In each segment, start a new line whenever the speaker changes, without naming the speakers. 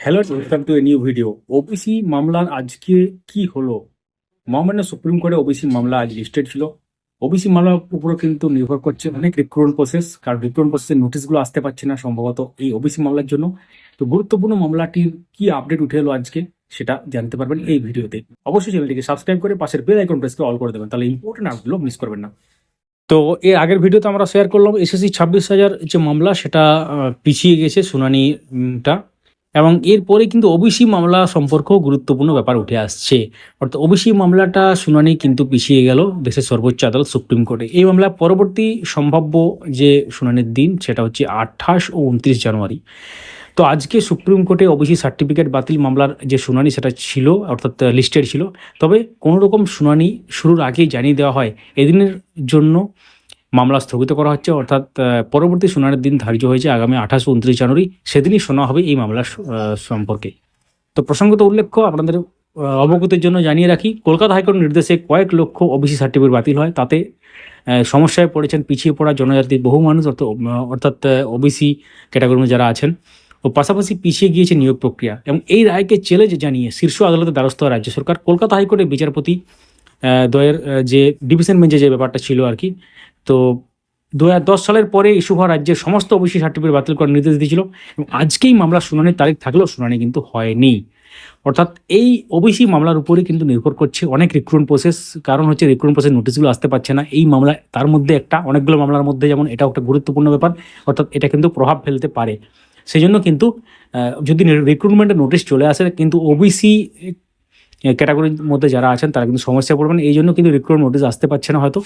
Hello welcome to a new video OBC মামলার আজকে কি হলো? মহামান্য সুপ্রিম কোর্টে ওবিসি মামলা আজ লিস্টেড ছিল। ওবিসি মামলার উপরে কিন্তু নির্ভর করছে অনেক রিক্রুটমেন্ট প্রসেস কারণ রিক্রুটমেন্ট প্রসেসের নোটিশগুলো আসতে পারছে না সম্ভবত এই ওবিসি মামলার জন্য। তো গুরুত্বপূর্ণ মামলাটির কি আপডেট উঠে এলো আজকে সেটা জানতে পারবেন এই ভিডিওতে। অবশ্যই চ্যানেলটিকে সাবস্ক্রাইব করে পাশের বেল আইকন প্রেস করে অল করে দেবেন, তাহলে ইম্পর্টেন্ট আপগুলো মিস করবেন না। তো এর আগের ভিডিওতে আমরা শেয়ার করলাম এসএসসি ছাব্বিশ হাজার যে মামলা সেটা পিছিয়ে গেছে শুনানিটা। এবং এরপরে কিন্তু ওবিসি মামলা সম্পর্কেও গুরুত্বপূর্ণ ব্যাপার উঠে আসছে। অর্থাৎ ওবিসি মামলাটা শুনানি কিন্তু পিছিয়ে গেল দেশের সর্বোচ্চ আদালত সুপ্রিম কোর্টে। এই মামলা পরবর্তী সম্ভাব্য যে শুনানির দিন সেটা হচ্ছে আঠাশ ও উনত্রিশ জানুয়ারি। তো আজকে সুপ্রিম কোর্টে ওবিসি সার্টিফিকেট বাতিল মামলার যে শুনানি সেটা ছিল, অর্থাৎ লিস্টেড ছিল। তবে কোনো রকম শুনানি শুরুর আগেই জানিয়ে দেওয়া হয়, এদিনের জন্য মামলা স্থগিত করা হচ্ছে, অর্থাৎ পরবর্তী শুনানির দিন ধার্য হয়েছে আগামী আঠাশ উনত্রিশ জানুয়ারি। সেদিনই শোনা হবে এই মামলা সম্পর্কে। তো প্রসঙ্গত উল্লেখ্য, আপনাদের অবগতির জন্য জানিয়ে রাখি, কলকাতা হাইকোর্ট নির্দেশে কয়েক লক্ষ ওবিসি সার্টিফিকেট বাতিল হয়। তাতে সমস্যায় পড়েছেন, পিছিয়ে পড়া জনজাতির বহু মানুষ অর্থাৎ ওবিসি ক্যাটাগরির যারা আছেন ও পাশাপাশি পিছিয়ে গিয়েছে নিয়োগ প্রক্রিয়া। এবং এই রায়কে চ্যালেঞ্জ জানিয়ে শীর্ষ আদালতের দ্বারস্থ হয় রাজ্য সরকার। কলকাতা হাইকোর্টের বিচারপতি দয়ের যে ডিভিশন বেঞ্চে যে ব্যাপারটা ছিল আর কি তো দু হাজার দশ সালের পরে ইস্যু হওয়া রাজ্যের সমস্ত ওবিসি সার্টিফিকেট বাতিল করার নির্দেশ দিয়েছিল এবং আজকেই মামলার শুনানির তারিখ থাকলেও শুনানি কিন্তু হয়নি। অর্থাৎ এই ওবিসি মামলার উপরে কিন্তু নির্ভর করছে অনেক রিক্রুটমেন্ট প্রসেস কারণ হচ্ছে রিক্রুটমেন্ট প্রসেস নোটিশগুলো আসতে পারছে না। এই মামলা, তার মধ্যে একটা, অনেকগুলো মামলার মধ্যে যেমন এটাও একটা গুরুত্বপূর্ণ ব্যাপার। অর্থাৎ এটা কিন্তু প্রভাব ফেলতে পারে। সেই জন্য কিন্তু যদি রিক্রুটমেন্টের নোটিশ চলে আসে, কিন্তু ওবিসি ক্যাটাগরির মধ্যে যারা আছেন, তারা কিন্তু সমস্যায় পড়বেন। এই জন্য কিন্তু রিক্রুটমেন্ট নোটিশ আসতে পারছে না হয়তো।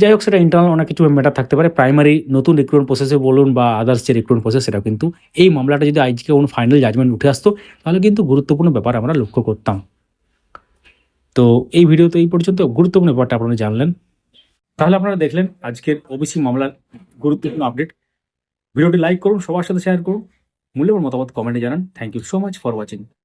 যাই হোক, সেটা ইন্টারনাল অনেক কিছু ম্যাটার থাকতে পারে। প্রাইমারি নতুন রিক্রুটমেন্ট প্রসেসে বলুন বা আদার্স যে রিক্রুটমেন্ট প্রসেস সেটা কিন্তু। এই মামলাটা যদি আজকে কোনো ফাইনাল জাজমেন্ট উঠে আসতো, তাহলে কিন্তু গুরুত্বপূর্ণ ব্যাপার আমরা লক্ষ্য করতাম। তো এই ভিডিওতে এই পর্যন্ত। গুরুত্বপূর্ণ ব্যাপারটা আপনারা জানলেন। তাহলে আপনারা দেখলেন আজকের ওবিসি মামলার গুরুত্বপূর্ণ আপডেট। ভিডিওটি লাইক করুন, সবার সাথে শেয়ার করুন। মূল্যবান মতামত কমেন্টে জানান। Thank you so much for watching